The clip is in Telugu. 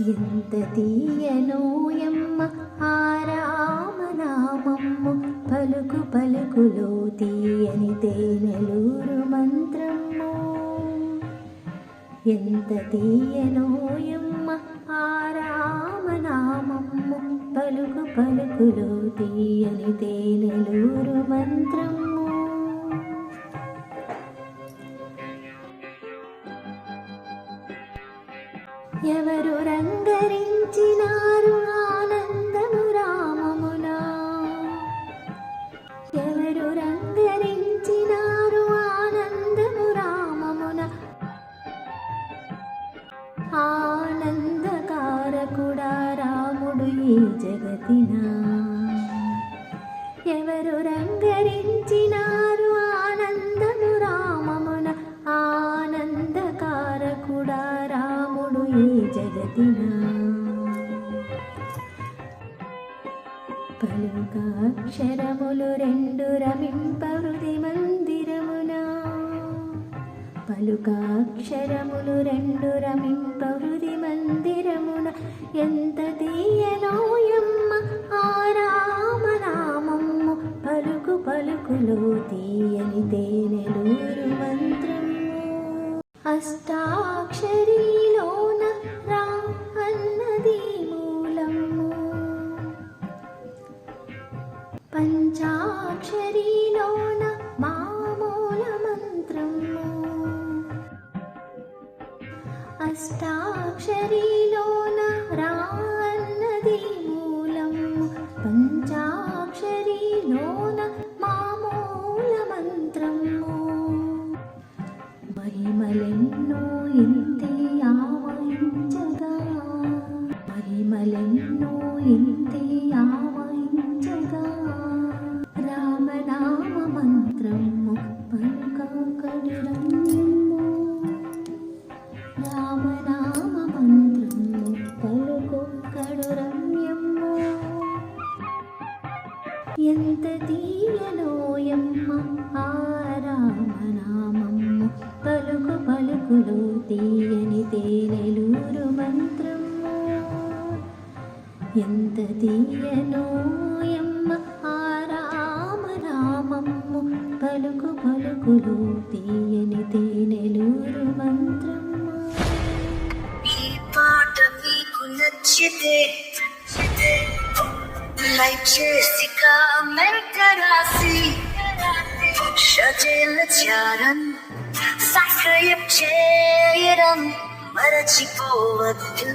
ఎంత తీయనోయమ్మ ఆ పలుకు పలుకులో తీయని తేనెలూరు మంత్రము. ఎంత తీయనోయమ్మ ఆ పలుకు పలుకులో తీయని తేనెలూరు మంత్రము. ఎవరు రంగరించినారు ఆనందము రామమున? ఎవరు రంగరించినారు ఆనందము రామమున? ఆనందకారకుడా రాముడు ఈ జగతిన? ఎవరు రంగరించినారు పలుకాక్షరములు రెండు రమింప హృది మందిరమునా పలుకాక్షరములు రెండు రమింప హృది మందిరమున. ఎంత తీయనోయమ్మ ఆ పలుకు పలుకులో తీయని తేనెలూరు మంత్రము. అష్టాక్షరి పంచాక్షరీలోన మామూల మంత్రము. అష్టాక్షరీ ఎంత తీయనోయమ్మ ఆ రామనామమ్ము. పలుకు పలుకులో తీయని తేనెలూరు మంత్రము ఎంత తీయనోయమ్మ ఆ రామనామమ్ము. పలుకు పలుకులో తీయని తేనెలూరు మంత్రము ఈ పాట మీకు నచ్చితే చేసి కామెంట్ రాసి షజేల చారం సబ్స్క్రైబ్ చేయడం మరచిపోవద్దు.